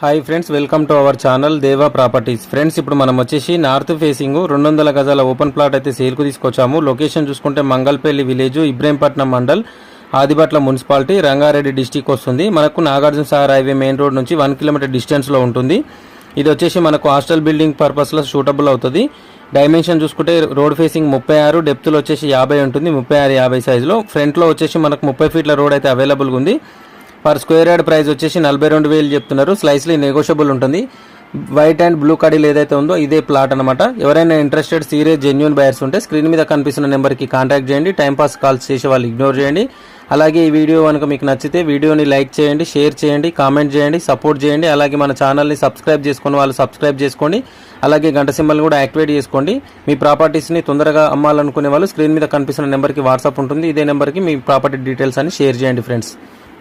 Hi friends welcome to our channel Deva properties. Friends ఇప్పుడు మనం వచ్చేసి నార్త్ ఫేసింగ్ రెండు వందల గజాల ఓపెన్ ప్లాట్ అయితే సేల్కు తీసుకొచ్చాము. లొకేషన్ చూసుకుంటే Mangalpalli village Ibrahimpatnam mandal Adibatla municipality Rangareddy district వస్తుంది. మనకు Nagarjuna Sagar highway main road నుంచి వన్ కిలోమీటర్ డిస్టెన్స్లో ఉంటుంది. ఇది వచ్చేసి మనకు హాస్టల్ బిల్డింగ్ పర్పస్లో సూటబుల్ అవుతుంది. డైమెన్షన్ చూసుకుంటే రోడ్ ఫేసింగ్ ముప్పై ఆరు డెప్త్లో వచ్చేసి యాభై ఉంటుంది. ముప్పై ఆరు యాభై సైజులో. ఫ్రంట్లో వచ్చేసి మనకు ముప్పై ఫీట్ల రోడ్ అయితే అవైలబుల్గా ఉంది. పర్ స్క్వేర్ యార్డ్ ప్రైస్ వచ్చేసి నలభై రెండు వేలు చెప్తున్నారు. స్లైస్లీ నెగోషియబుల్ ఉంటుంది. వైట్ అండ్ బ్లూ కడీలు ఏదైతే ఉందో ఇదే ప్లాట్ అనమాట ఎవరైనా ఇంట్రెస్టెడ్ సీరియస్ జెన్యున్ బయర్స్ ఉంటే స్క్రీన్ మీద కనిపిస్తున్న నెంబర్కి కాంటాక్ట్ చేయండి. టైంపాస్ కాల్స్ చేసే వాళ్ళు ఇగ్నోర్ చేయండి. అలాగే ఈ వీడియో కనుక మీకు నచ్చితే వీడియోని లైక్ చేయండి షేర్ చేయండి కామెంట్ చేయండి సపోర్ట్ చేయండి. అలాగే మన ఛానల్ని సబ్స్క్రైబ్ చేసుకుని వాళ్ళు సబ్స్క్రైబ్ చేసుకోండి. అలాగే గంట సింబల్ కూడా యాక్టివేట్ చేసుకోండి. మీ ప్రాపర్టీస్ని తొందరగా అమ్మాలనుకునే వాళ్ళు స్క్రీన్ మీద కనిపిస్తున్న నెంబర్కి వాట్సాప్ ఉంటుంది. ఇదే నెంబర్కి మీ ప్రాపర్టీ డీటెయిల్స్ అని షేర్ చేయండి friends